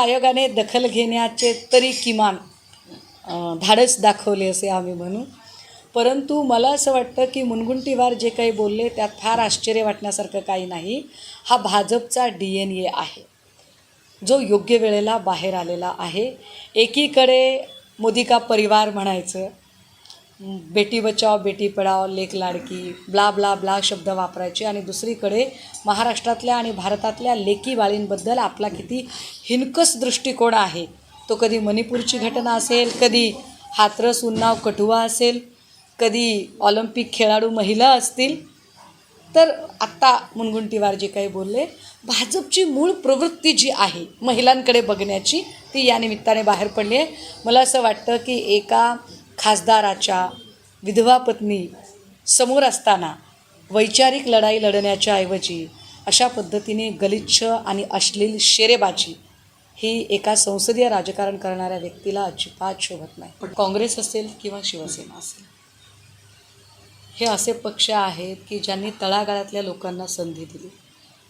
आयोगाने दखल घेण्याचे तरी किमान धाडस दाखवले असे आम्ही म्हणू. परंतु मला असं वाटतं की मुनगुंटीवार जे काही बोलले त्यात फार आश्चर्य वाटण्यासारखं काही नाही. हा भाजपचा डी एन ए आहे. जो योग्य वेळेला बाहेर आलेला आहे. एकीकडे मोदी का परिवार म्हणायचं बेटी बचाव बेटी पढाव लेख लाडकी ब्ला ब्ला ब्ला शब्द वापरायचे. आणि दुसरीकडे महाराष्ट्रातल्या आणि भारतातल्या लेकी बाळींबद्दल आपला किती हिनकस दृष्टिकोन आहे. तो कधी मणिपूरची घटना असेल कधी हातरस उन्नाव कठुआ असेल कधी ऑलिम्पिक खेळाडू महिला असतील. तर आत्ता मुनगुंटीवार जे काही बोलले भाजपची मूळ प्रवृत्ती जी आहे महिलांकडे बघण्याची ती या निमित्ताने बाहेर पडली आहे. मला असं वाटतं की एका खासदाराच्या विधवा पत्नी समोर असताना वैचारिक लढाई लढण्याच्या ऐवजी अशा पद्धतीने गलिच्छ आणि अश्लील शेरेबाजी ही एका संसदीय राजकारण करणाऱ्या व्यक्तीला अजिबात शोभत नाही. पण काँग्रेस असेल किंवा शिवसेना असेल हे असे पक्ष आहेत की ज्यांनी तळागाळातल्या लोकांना संधी दिली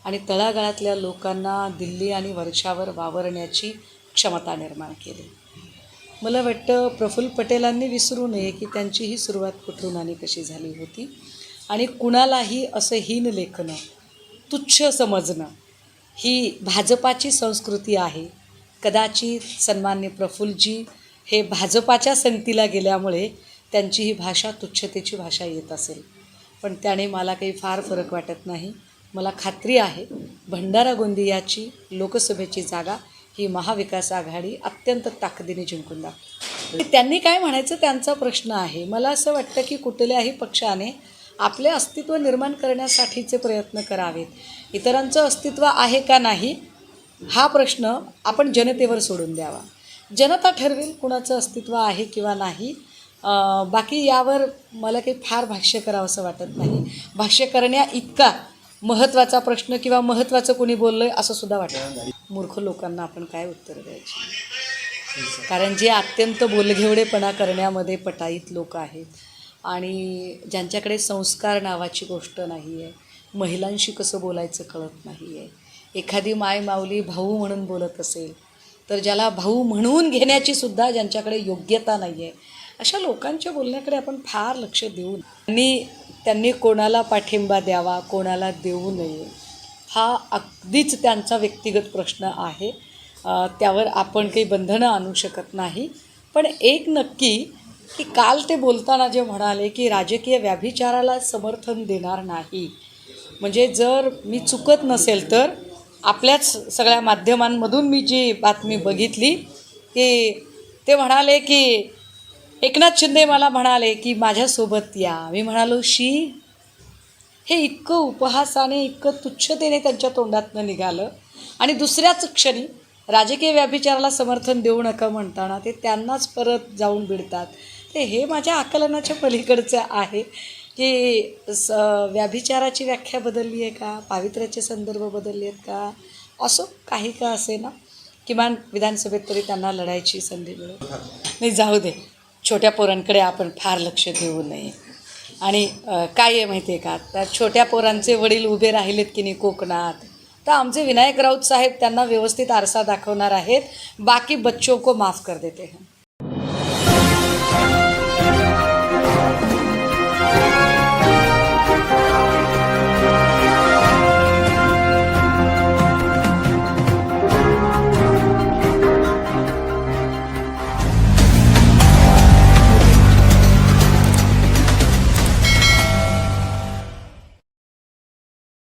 आणि तळागाळातल्या लोकांना दिल्ली आणि वर्षावर वावरण्याची क्षमता निर्माण केली. मला वाटतं प्रफुल्ल पटेलांनी विसरू नये की त्यांची ही सुरुवात कुठून आणि कशी झाली होती. आणि कुणालाही असं हीन लेखनं तुच्छ समजणं ही भाजपाची संस्कृती आहे. कदाचित सन्मान्य प्रफुल्लजी हे भाजपाच्या संगतीला गेल्यामुळे त्यांची ही भाषा तुच्छतेची भाषा येत असेल. पण त्याने मला काही फार फरक वाटत नाही. मला खात्री आहे भंडारा गोंदियाची लोकसभेची जागा ही महाविकास आघाडी अत्यंत ताकदीने जिंकून दाखवली. त्यांनी काय म्हणायचं त्यांचा प्रश्न आहे. मला असं वाटतं की कुठल्याही पक्षाने आपले अस्तित्व निर्माण करण्यासाठीचे प्रयत्न करावेत. इतरांचं अस्तित्व आहे का नाही हा प्रश्न आपण जनतेवर सोडून द्यावा. जनता ठरवेल कुणाचं अस्तित्व आहे किंवा नाही. बाकी यावर मला काही फार भाष्य करावं असं वाटत नाही. भाष्य करण्या इतका महत्त्वाचा प्रश्न किंवा महत्त्वाचं कोणी बोललं आहे असं सुद्धा वाटतं. मूर्ख लोकांना आपण काय उत्तर द्यायची? कारण जे अत्यंत बोलघेवडेपणा करण्यामध्ये पटाईत लोक आहेत आणि ज्यांच्याकडे संस्कार नावाची गोष्ट नाही आहे महिलांशी कसं बोलायचं कळत नाही आहे एखादी माय माऊली भाऊ म्हणून बोलत असेल तर ज्याला भाऊ म्हणून घेण्याची सुद्धा ज्यांच्याकडे योग्यता नाही आहे अशा लोकांच्या बोलण्याकडे आपण फार लक्ष देऊन आणि त्यांनी कोणाला पाठिंबा द्यावा कोणाला देऊ नये हा अगदीच त्यांचा व्यक्तिगत प्रश्न आहे. त्यावर आपण काही बंधनं आणू शकत नाही. पण एक नक्की की काल ते बोलताना जे म्हणाले की राजकीय व्याभिचाराला समर्थन देणार नाही. म्हणजे जर मी चुकत नसेल तर आपल्याच सगळ्या माध्यमांमधून मी जी बातमी बघितली की ते म्हणाले की एकनाथ शिंदे मला म्हणाले की माझ्यासोबत या. मी म्हणालो शी हे इतकं उपहासाने इतकं तुच्छतेने त्यांच्या तोंडातनं निघालं. आणि दुसऱ्याच क्षणी राजकीय व्याभिचाराला समर्थन देऊ नका म्हणताना ते त्यांनाच परत जाऊन भिडतात. ते हे माझ्या आकलनाच्या पलीकडचं आहे. की स व्याभिचाराची व्याख्या बदलली आहे का? पावित्र्याचे संदर्भ बदलले आहेत का? असो काही का असे ना किमान विधानसभेत तरी त्यांना लढायची संधी मिळेल. नाही जाऊ दे. छोट्या पोरांकडे आपण फार लक्ष देऊ नये. आणि काय आहे माहिती आहे का? त्या छोट्या पोरांचे वडील उभे राहिलेत की नाही कोकणात? तर आमचे विनायक राऊत साहेब त्यांना व्यवस्थित आरसा दाखवणार आहेत. बाकी बच्चों को माफ कर देते हैं.